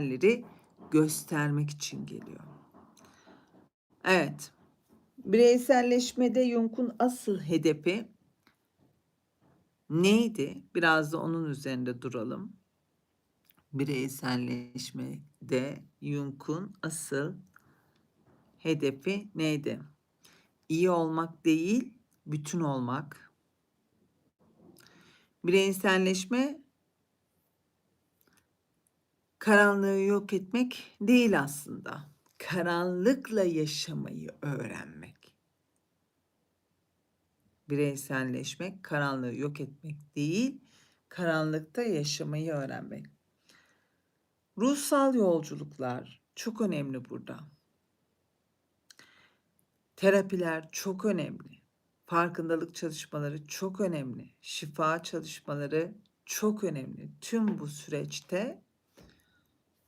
değerleri göstermek için geliyor. Evet. Bireyselleşmede Jung'un asıl hedefi neydi? Biraz da onun üzerinde duralım. Bireyselleşmede Jung'un asıl hedefi neydi? İyi olmak değil, bütün olmak. Bireyselleşme karanlığı yok etmek değil aslında. Karanlıkla yaşamayı öğrenmek. Bireyselleşmek karanlığı yok etmek değil, karanlıkta yaşamayı öğrenmek. Ruhsal yolculuklar çok önemli burada. Terapiler çok önemli. Farkındalık çalışmaları çok önemli. Şifa çalışmaları çok önemli. Tüm bu süreçte